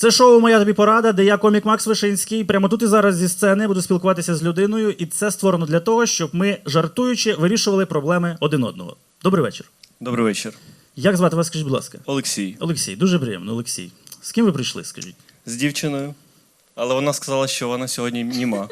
Це шоу Моя тобі порада, де я комік Макс Вишинський. Прямо тут і зараз зі сцени буду спілкуватися з людиною, і це створено для того, щоб ми, жартуючи, вирішували проблеми один одного. Добрий вечір. Добрий вечір. Як звати вас, скажіть, будь ласка? Олексій. Олексій, дуже приємно, Олексій. З ким ви прийшли, скажіть? З дівчиною. Але вона сказала, що вона сьогодні німа.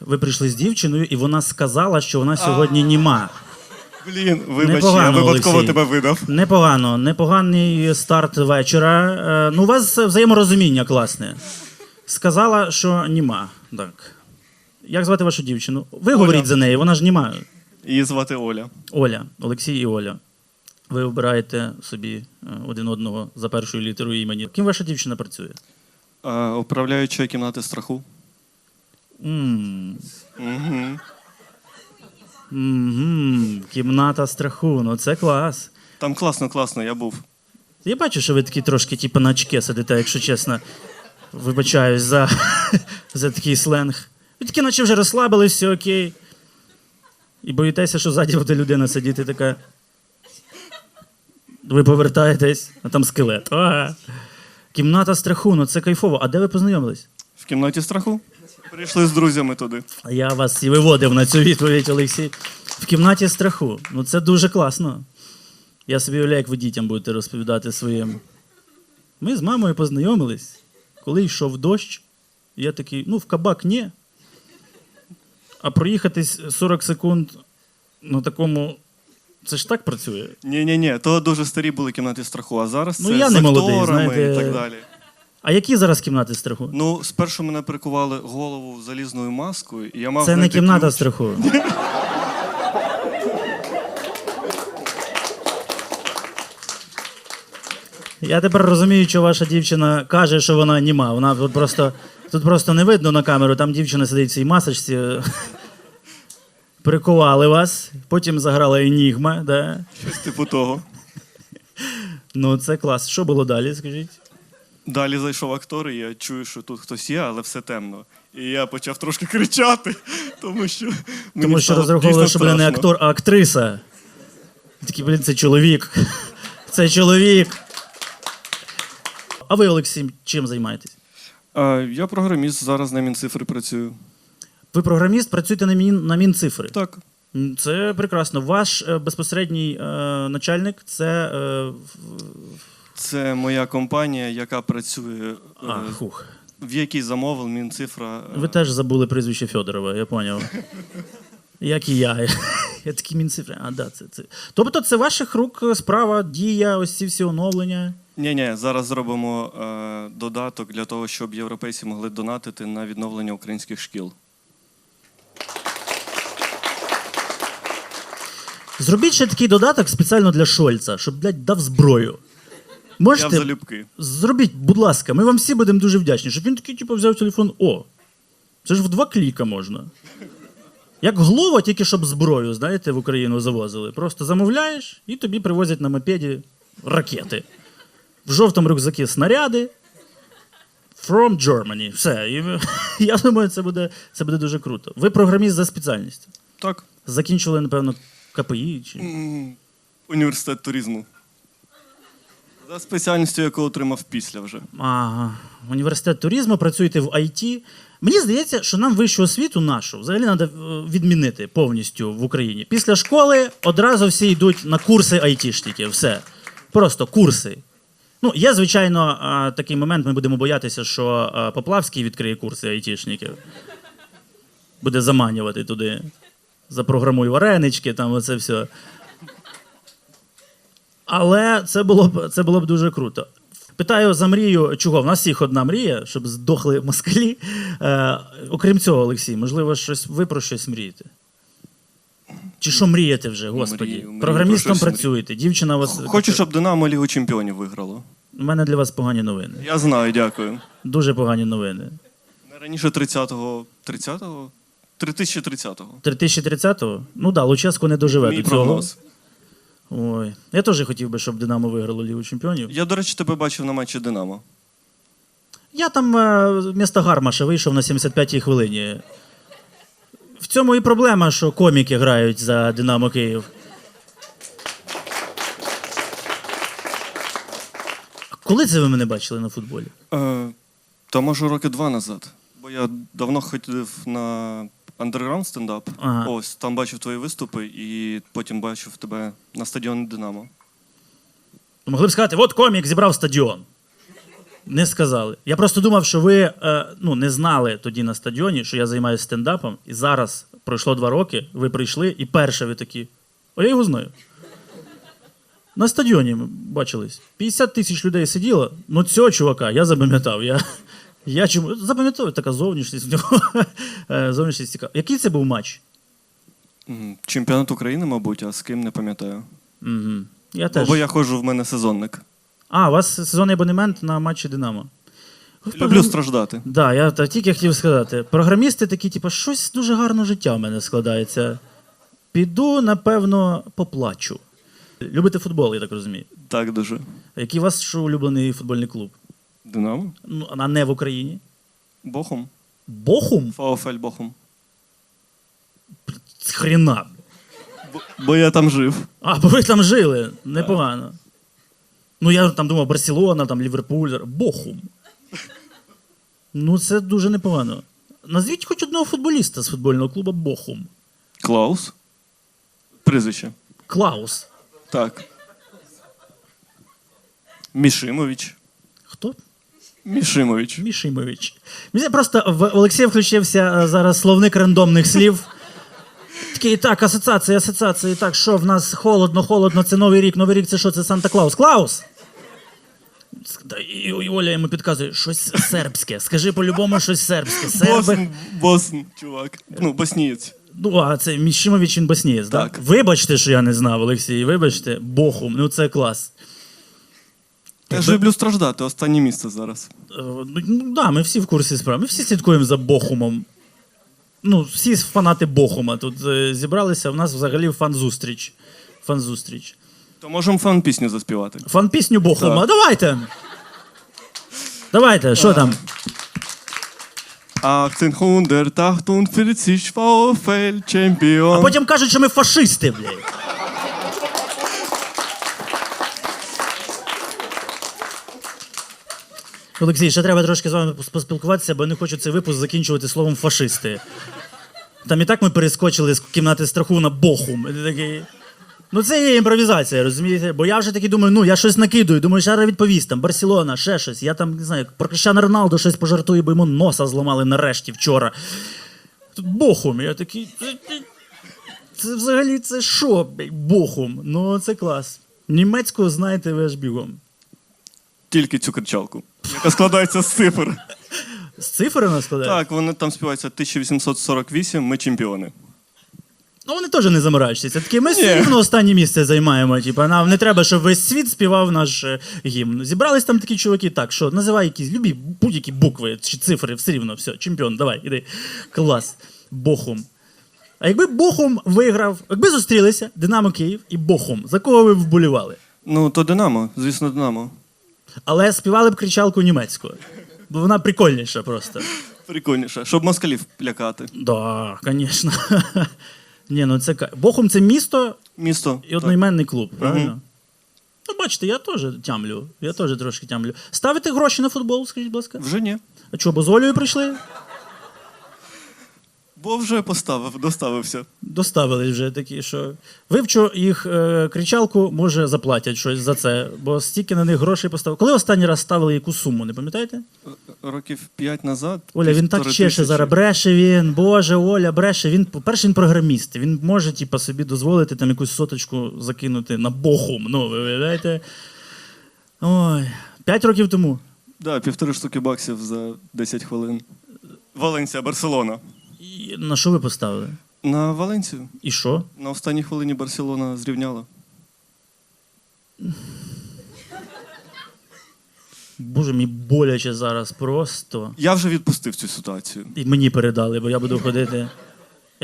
Ви прийшли з дівчиною, і вона сказала, що вона сьогодні німа. Блін, вибач, Непогано, я випадково Олексій. тебе видав. Непогано, непоганий старт вечора. Е, Ну, у вас взаєморозуміння класне. Сказала, що німа. Так. Як звати вашу дівчину? Ви говоріть за неї, вона ж німа. Її звати Оля. Оля, Олексій і Оля. Ви обираєте собі е, один одного за першою літерою імені. Ким ваша дівчина працює? А, управляюча кімнати страху. м Угу. Кімната страху. Ну це клас. Там класно, класно, я був. Я бачу, що ви такі трошки, типу, на очке сидите, якщо чесно. Вибачаюсь за, за такий сленг. Ви такі, наче вже розслабились, все окей. І боїтеся, що ззаді буде людина сидіти така. Ви повертаєтесь, а там скелет. Ага. Кімната страху, ну це кайфово. А де ви познайомились? В кімнаті страху. Прийшли з друзями туди. Я вас і виводив на цю відповідь, Олексій. В кімнаті страху. Ну це дуже класно. Я собі уявляю, як ви дітям будете розповідати своїм. Ми з мамою познайомились, коли йшов дощ. Я такий, ну, в кабак ні. А проїхатись 40 секунд на такому. Це ж так працює. Ні, ні, ні, то дуже старі були кімнати страху, а зараз Ну, це я з не молодий, знаєте. і так далі. А які зараз кімнати страху? Ну, спершу мене прикували голову залізною маскою, і я мав Це не знайти кімната ключ. страху. Я тепер розумію, що ваша дівчина каже, що вона німа. Вона тут просто, тут просто не видно на камеру, там дівчина сидить в цій масочці. Прикували вас, потім заграла Енігма. Да? Щось типу того. Ну, це клас. Що було далі, скажіть? Далі зайшов актор, і я чую, що тут хтось є, але все темно. І я почав трошки кричати, тому що. мені Тому що стало розраховували, дійсно що буде не страшно. актор, а актриса. Такий, блін, це чоловік. Це чоловік. А ви, Олексій, чим займаєтесь? Я програміст, зараз на Мінцифри працюю. Ви програміст, працюєте на, мін, на Мінцифри. Так. М, Це прекрасно. Ваш е, безпосередній е, начальник це. Е, в- Це моя компанія, яка працює, е, хух. в якій замовив Мінцифра. е, Ви теж забули прізвище Федорова, я поняв. Як і я. Я такий Мінцифри. А, да, це, це. Тобто це ваших рук справа, дія, ось ці всі оновлення. Ні, ні, зараз зробимо е, додаток для того, щоб європейці могли донатити на відновлення українських шкіл. Зробіть ще такий додаток спеціально для Шольца, щоб, блядь, дав зброю. Я Можете? залюбки. Зробіть, будь ласка, ми вам всі будемо дуже вдячні, щоб він такий, типу, взяв телефон. О, це ж в два кліка можна. Як глова, тільки щоб зброю, знаєте, в Україну завозили. Просто замовляєш і тобі привозять на мопеді ракети. В жовтому рюкзакі снаряди. From Germany. Все. І, я думаю, це буде, це буде дуже круто. Ви програміст за спеціальністю. Так. Закінчили, напевно, КПІ чи. Університет туризму. За спеціальністю, яку отримав після вже. Ага. Університет туризму, працюєте в ІТ. Мені здається, що нам вищу освіту нашу взагалі треба відмінити повністю в Україні. Після школи одразу всі йдуть на курси айтішників. Все. Просто курси. Ну, є, звичайно, такий момент, ми будемо боятися, що Поплавський відкриє курси айтішників. Буде заманювати туди. Запрограмуй варенички, там оце все. Але це було б це було б дуже круто. Питаю за мрію, чого? В нас всіх одна мрія, щоб здохли москалі. Е, окрім цього, Олексій, можливо, щось ви про щось мрієте? Чи що мрієте вже, господі? Мрію, мрію, Програмістом про працюєте, дівчина вас. Хочу, щоб Динамо Лігу Чемпіонів виграло. У мене для вас погані новини. Я знаю, дякую. Дуже погані новини. Не раніше 30-го. 30-го? 3030-го. 3030-го? Ну так, да, Луческо не доживе Мій до цього. прогноз. Ой. Я теж хотів би, щоб Динамо виграло Лігу Чемпіонів. Я, до речі, тебе бачив на матчі Динамо. Я там е, вмісто Гармаша вийшов на 75-й хвилині. В цьому і проблема, що коміки грають за Динамо Київ. Коли це ви мене бачили на футболі? Е, та може роки два назад. Бо я давно ходив на андерграунд стендап. Ага. Ось там бачив твої виступи і потім бачив тебе на стадіоні Динамо. Могли б сказати, от комік зібрав стадіон. Не сказали. Я просто думав, що ви е, ну, не знали тоді на стадіоні, що я займаюся стендапом, і зараз пройшло два роки, ви прийшли, і перше ви такі. О, я його знаю. На стадіоні ми бачились. 50 тисяч людей сиділо. Ну, цього чувака я запам'ятав. Я, я чому запам'ятав така зовнішність в нього. Е, Зовнішність цікава. Який це був матч? Чемпіонат України, мабуть, а з ким не пам'ятаю. Угу. Я теж. Бо я ходжу, в мене сезонник. А, у вас сезонний абонемент на матчі Динамо. Люблю страждати. Да, я та- тільки хотів сказати. Програмісти такі, типу, щось дуже гарне життя в мене складається. Піду, напевно, поплачу. Любите футбол, я так розумію. Так дуже. Який у вас що улюблений футбольний клуб? Динамо? Ну, а не в Україні? Бохум. Бохум? Фауфель Бохум. Хріна. Бо, бо я там жив. А, бо ви там жили. Непогано. Ну, я там думав, Барселона, там Ліверпуль, Бохум. Ну, це дуже непогано. Назвіть хоч одного футболіста з футбольного клубу Бохум. Клаус. Прізвище. Клаус. Так. Мішимович. Мішимович. Мішимович. Мені просто в Олексія включився е, зараз словник рандомних слів. Такий, так, асоціації, асоціації. Так, що в нас холодно, холодно, це Новий рік. Новий рік це що? Це Санта Клаус. Клаус! І, і Оля йому підказує, щось сербське. Скажи по-любому щось сербське. Серби. Босн, Босн, чувак. Ну, боснієць. Ну, а це Мішимович він боснієць, так? Так. Вибачте, що я не знав, Олексій, вибачте. Бохум, ну це клас. Я ж люблю страждати, останнє місце зараз. Е, Ну, да, ми всі в курсі справ. Ми всі слідкуємо за Бохумом. Ну, всі фанати Бохума тут е, зібралися. У нас взагалі фан-зустріч. Фан-зустріч. То можемо фан-пісню заспівати. Фан-пісню Бохума. Так. Давайте. Давайте, що там? 1848 VfL А чемпіон. потім кажуть, що ми фашисти, блядь. Олексій, ще треба трошки з вами поспілкуватися, бо не хочу цей випуск закінчувати словом фашисти. Там і так ми перескочили з кімнати страху на Бохум. Ну, це є імпровізація, розумієте? Бо я вже такий думаю, ну я щось накидую. Думаю, зараз відповість там Барселона, ще щось. Я там не знаю, про Крещана Роналду щось пожартую, бо йому носа зламали нарешті вчора. Тут Бохум. Я такий. «Це- взагалі це що, Бохум? Ну, це клас. Німецького знаєте ви аж бігом. Тільки цю кричалку, яка складається з цифр. З цифри вона складає? Так, вони там співаються 1848, ми чемпіони. Ну, вони теж не заморачуються. Це такі, ми все рівно останнє місце займаємо. Типа, нам не треба, щоб весь світ співав наш е, гімн. Зібрались там такі чуваки, так, що називай якісь любі будь-які букви чи цифри, все рівно, все, чемпіон, давай, іди. Клас. Бохум. А якби Бохум виграв, якби зустрілися Динамо Київ і Бохум, за кого ви вболівали? Ну, то Динамо, звісно, Динамо. Але співали б кричалку німецькою. Бо вона прикольніша просто. Прикольніше, щоб москалів лякати. Да, звісно. Ні, ну це ка- Бохум це місто Місто. і так. одноіменний клуб, правильно? Ну, бачите, я теж тямлю. Я теж трошки тямлю. Ставите гроші на футбол, скажіть, будь ласка. Вже ні. А чого, бо з Олею прийшли? Бо вже поставив, доставився. Доставили вже такі, що вивчу їх е, кричалку, може заплатять щось за це, бо стільки на них грошей поставили. Коли останній раз ставили яку суму, не пам'ятаєте? Років п'ять назад. Оля, він так чеше тисячі. зараз. Бреше він. Боже, Оля, бреше. Він, по-перше, він програміст. Він може, типа, собі дозволити там якусь соточку закинути на бохум. Ну, ви уявляєте? Ой, п'ять років тому. Да, півтори штуки баксів за 10 хвилин. Валенсія, Барселона. І на що ви поставили? На Валенсію. І що? На останній хвилині Барселона зрівняла. Боже, мій боляче зараз просто. Я вже відпустив цю ситуацію. І мені передали, бо я буду ходити.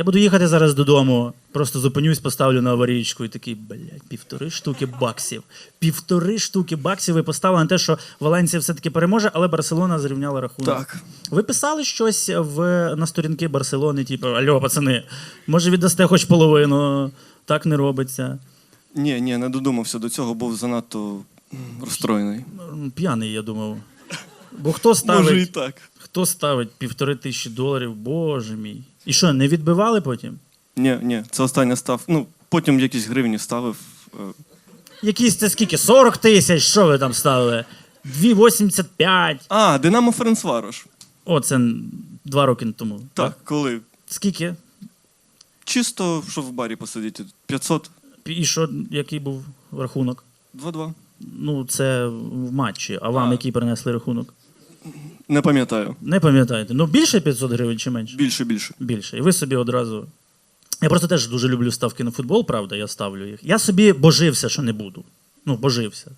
Я буду їхати зараз додому, просто зупинюсь, поставлю на аварійку і такий, блядь, півтори штуки баксів. Півтори штуки баксів ви поставили на те, що Валенсія все-таки переможе, але Барселона зрівняла рахунок. Так. Ви писали щось в, на сторінки Барселони, типу, альо, пацани, може віддасте хоч половину, так не робиться. Ні, ні, не додумався до цього, був занадто Розстроєний. П'яний, я думав. Бо хто Може і ставить, так. хто ставить півтори тисячі доларів, боже мій. І що, не відбивали потім? Ні, ні, це остання став. Ну, потім якісь гривні ставив. е, Якісь це скільки? 40 тисяч, що ви там ставили? 2,85. А, Динамо Ференцварош. О, це два роки тому. Так, коли Скільки? чисто, що в барі посидіти. 500, І що, який був рахунок? 2-2. Ну, це в матчі, а вам А. який принесли рахунок? Не пам'ятаю. Не пам'ятаєте. Ну, більше 500 гривень чи менше? Більше, більше. Більше. І ви собі одразу. Я просто теж дуже люблю ставки на футбол, правда, я ставлю їх. Я собі божився, що не буду. Ну, божився.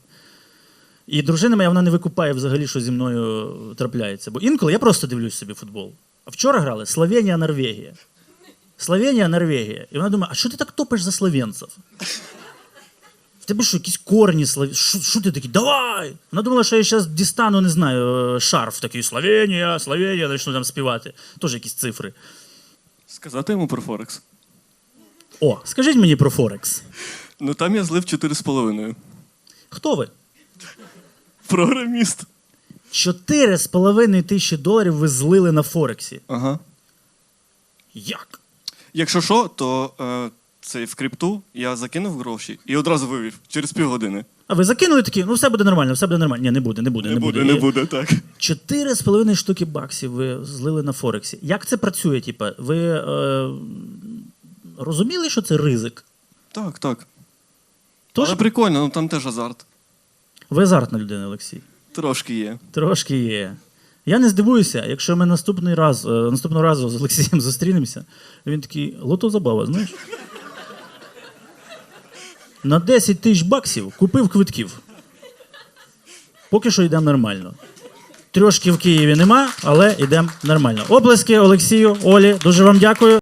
І дружина моя вона не викупає взагалі, що зі мною трапляється. Бо інколи я просто дивлюсь собі футбол. А вчора грали Словенія, Норвегія. Словенія, Норвегія. І вона думає, а що ти так топиш за словенців? В тебе що, якісь корні славі... Що, ти такий? Давай! Вона думала, що я зараз дістану, не знаю, е, шарф такий Словенія, Словенія, почну там співати. Теж якісь цифри. Сказати йому про Форекс. О, скажіть мені про Форекс. Ну там я злив 4,5. Хто ви? Програміст. Чотири з половиною тисячі доларів ви злили на Форексі. Ага. Як? Якщо що, то е, цей в крипту я закинув гроші і одразу вивів через півгодини. А ви закинули такі, ну все буде нормально, все буде нормально. Ні, не буде, не буде. Не буде, не буде, так. Чотири з половиною штуки баксів ви злили на Форексі. Як це працює? Типа, ви е, розуміли, що це ризик? Так, так. Тож, Але прикольно, ну там теж азарт. ви азартна людина, Олексій. Трошки є. Трошки є. Я не здивуюся, якщо ми наступний раз, е, наступного разу з Олексієм зустрінемося, він такий, лото забава, знаєш? На 10 тисяч баксів купив квитків. Поки що йдемо нормально. Трошки в Києві нема, але йдемо нормально. Оплески Олексію, Олі, дуже вам дякую.